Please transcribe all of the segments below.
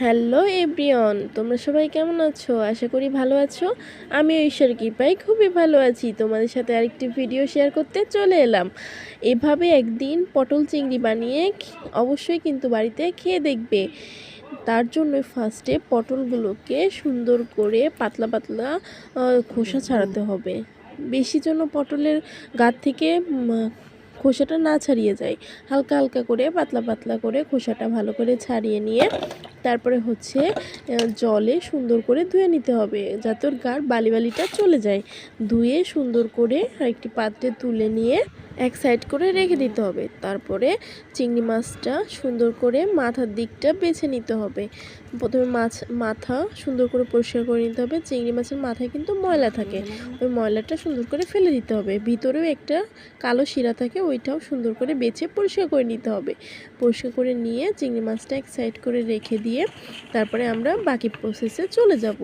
Hello everyone তোমরা সবাই কেমন আছো? আশা করি ভালো আছো। আমি ঈশ্বর কৃপায় খুবই ভালো আছি। তোমাদের সাথে আরেকটি ভিডিও শেয়ার করতে চলে এলাম। এভাবে একদিন পটল চিংড়ি বানিয়ে অবশ্যই কিন্তু বাড়িতে খেয়ে দেখবে। তার জন্য ফার্স্টে পটলগুলোকে সুন্দর করে পাতলা পাতলা খোসা ছাড়াতে হবে। বেশি জন্য পটলের গাত থেকে খোসাটা না ছাড়িয়ে যায়। হালকা হালকা করে পাতলা পাতলা করে খোসাটা ভালো করে ছাড়িয়ে নিয়ে তারপরে হচ্ছে জলে সুন্দর করে ধুয়ে নিতে হবে যাতে ওর গার বালি বালিটা চলে যায়। ধুয়ে সুন্দর করে একটি পাত্রে তুলে নিয়ে এক সাইড করে রেখে দিতে হবে। তারপরে চিংড়ি মাছটা সুন্দর করে মাথার দিকটা বেছে নিতে হবে। প্রথমে মাছ, মাথা সুন্দর করে পরিষ্কার করে নিতে হবে। চিংড়ি মাছের মাথায় কিন্তু ময়লা থাকে। ওই ময়লাটা সুন্দর করে ফেলে দিতে হবে। ভিতরেও একটা কালো শিরা থাকে, ওইটাও সুন্দর করে বেছে পরিষ্কার করে নিতে হবে। পরিষ্কার করে নিয়ে চিংড়ি মাছটা এক সাইড করে রেখে দিয়ে তারপরে আমরা বাকি প্রসেসে চলে যাব।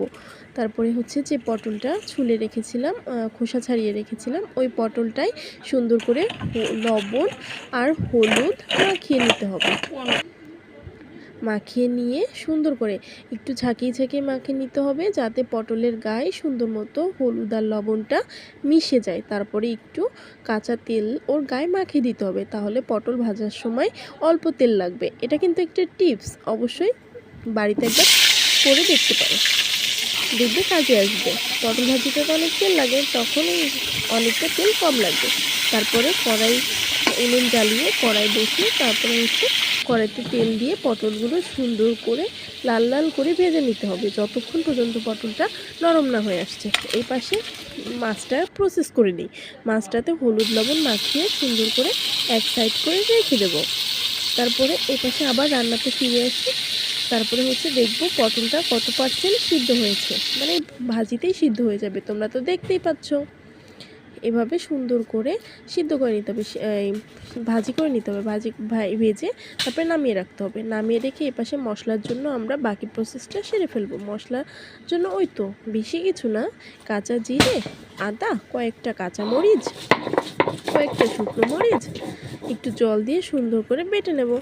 তারপরে হচ্ছে যে পটলটা ছুলে রেখেছিলাম খোসা ছাড়িয়ে রেখেছিলাম, ওই পটলটাই সুন্দর করে হ- লবণ আর হলুদ মাখিয়ে নিতে হবে। মাখিয়ে নিয়ে সুন্দর করে একটু ঝাঁকিয়ে ঝাঁকিয়ে মাখিয়ে নিতে হবে যাতে পটলের গায়ে সুন্দর মতো হলুদ আর লবণটা মিশে যায়। তারপরে একটু কাঁচা তেল ওর গায়ে মাখিয়ে দিতে হবে, তাহলে পটল ভাজার সময় অল্প তেল লাগবে। এটা কিন্তু একটা টিপস, অবশ্যই বাড়িতে একবার করে দেখতে পারো। দেখবে কাজে আসবে। পটল ভাজিতে তো অনেক তেল লাগে তখন এই অনেকটা তেল কম লাগবে। তারপরে কড়াই উনুন জ্বালিয়ে কড়াই বসিয়ে তারপরে হচ্ছে কড়াইতে তেল দিয়ে পটলগুলো সুন্দর করে লাল লাল করে ভেজে নিতে হবে। যতক্ষণ পর্যন্ত পটলটা নরম না হয়ে আসছে। এই পাশে মাছটা প্রসেস করে নিই। মাছটাতে হলুদ লবণ মাখিয়ে সুন্দর করে এক সাইড করে রেখে দেবো। তারপরে এই পাশে আবার রান্নাতে ফিরে আসি। তারপরে হচ্ছে দেখব পটলটা কত পার্সেন্ট সিদ্ধ হয়েছে। মানে ভাজিতেই সিদ্ধ হয়ে যাবে, তোমরা তো দেখতেই পাচ্ছ। এভাবে সুন্দর করে সিদ্ধ করে নিতে হবে ভাজি করে নিতে হবে, ভাজি ভাই- ভেজে তারপরে নামিয়ে রাখতে হবে। নামিয়ে রেখে এপাশে মশলার জন্য আমরা বাকি প্রসেসটা সেরে ফেলব। মশলার জন্য ওই তো, বেশি কিছু না, কাঁচা জিরে, আদা, কয়েকটা কাঁচা মরিচ কয়েকটা শুকনো মরিচ, একটু জল দিয়ে সুন্দর করে বেটে নেব।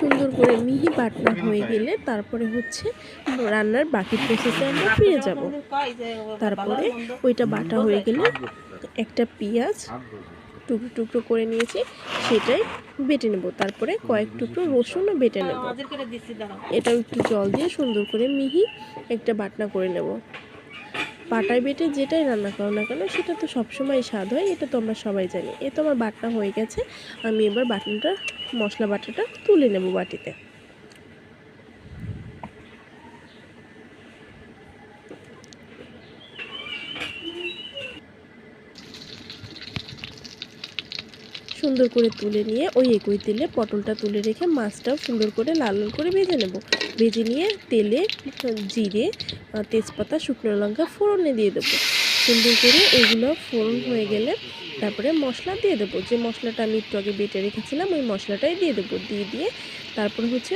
সুন্দর করে মিহি বাটনা হয়ে গেলে তারপরে হচ্ছে রান্নার বাকি প্রসেসে আমরা ফিরে যাব। তারপরে ওইটা বাটা হয়ে গেলে একটা পেঁয়াজ টুকরো টুকরো করে নিয়েছি, সেটাই বেটে নেব। তারপরে কয়েক টুকরো রসুনও বেটে নেব। এটাও একটু জল দিয়ে সুন্দর করে মিহি একটা বাটনা করে নেব। পাটায় বেটে যেটাই রান্না করো না কেন, সেটা তো সবসময় স্বাদ হয়, এটা তো আমরা সবাই জানি। এ তো আমার বাটনা হয়ে গেছে, আমি এবার বাটনাটা, মশলা বাটাটা তুলে নেব বাটিতে। সুন্দর করে তুলে নিয়ে ওই একই তেলে পটলটা তুলে রেখে মাছটাও সুন্দর করে লাল লাল করে ভেজে নেব। ভেজে নিয়ে তেলে জিরে তেজপাতা, শুকনো লঙ্কা ফোড়নে দিয়ে দেবো। সুন্দর করে এগুলো ফোড়ন হয়ে গেলে তারপরে মশলা দিয়ে দেবো। যে মশলাটা আমি একটু আগে বেটে রেখেছিলাম, ওই মশলাটাই দিয়ে দেবো। দিয়ে দিয়ে তারপরে হচ্ছে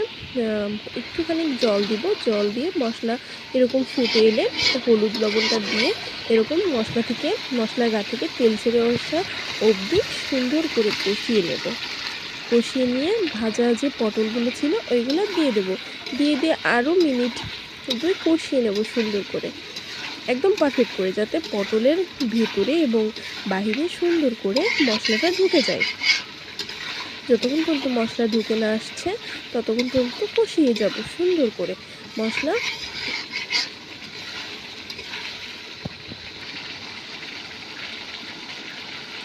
একটুখানি জল দিব। জল দিয়ে মশলা এরকম ফুটে এলে হলুদ লবণটা দিয়ে এরকম মশলা থেকে, মশলার গা থেকে তেল ছেড়ে আসা অবধি সুন্দর করে কষিয়ে নেব। কষিয়ে নিয়ে ভাজা যে পটলগুলো ছিল, ওইগুলো দিয়ে দেবো। দিয়ে দিয়ে আরও মিনিট দুই কষিয়ে নেব সুন্দর করে। একদম পারফেক্ট করে যাতে পটলের ভেতরে এবং বাহিরে সুন্দর করে মশলাটা ঢুকে যায়। যতক্ষণ পর্যন্ত মশলা ঢুকে না আসছে, ততক্ষণ পর্যন্ত কষিয়ে যাব সুন্দর করে মশলা।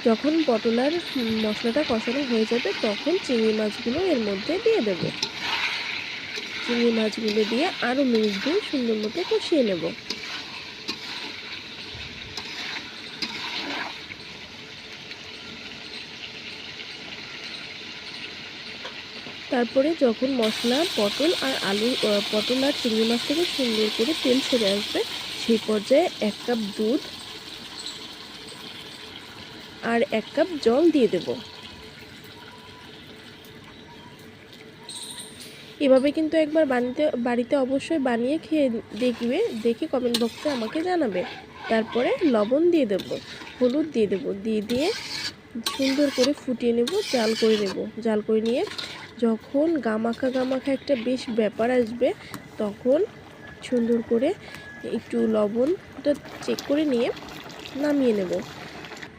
যখন পটল আর মশলাটা কষানো হয়ে যাবে, তখন চিংড়ি মাছগুলো এর মধ্যে দিয়ে দেব। চিংড়ি মাছগুলো দিয়ে আরও মিনিট দিয়ে সুন্দর মতো কষিয়ে নেব। তারপরে যখন মশলা, পটল আর আলু পটল আর চিংড়ি মাছ থেকে সুন্দর করে তেল ছেড়ে আসবে, সেই পর্যায়ে এক কাপ দুধ আর এক কাপ জল দিয়ে দেব। এভাবে কিন্তু একবার বানিতে, বাড়িতে অবশ্যই বানিয়ে খেয়ে দেখবে, দেখে কমেন্ট বক্সে আমাকে জানাবে। তারপরে লবণ দিয়ে দেব, হলুদ দিয়ে দেব, দিয়ে দিয়ে সুন্দর করে ফুটিয়ে নেব, জাল করে নেব। জাল করে নিয়ে যখন গামাখা গামাখা একটা বেশ ব্যাপার আসবে, তখন সুন্দর করে একটু লবণটা চেক করে নিয়ে নামিয়ে নেব।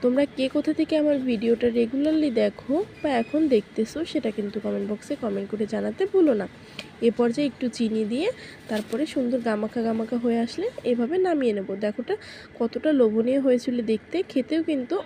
তোমরা কে কোথা থেকে আমার ভিডিওটা রেগুলারলি দেখো বা এখন দেখতেছো, সেটা কিন্তু কমেন্ট বক্সে কমেন্ট করে জানাতে ভুলো না। এ পর্যায়ে একটু চিনি দিয়ে তারপরে সুন্দর গামাখা গামাখা হয়ে আসলে এভাবে নামিয়ে নেব। দেখোটা কতটা লোভনীয় হয়েছিল দেখতে, খেতেও কিন্তু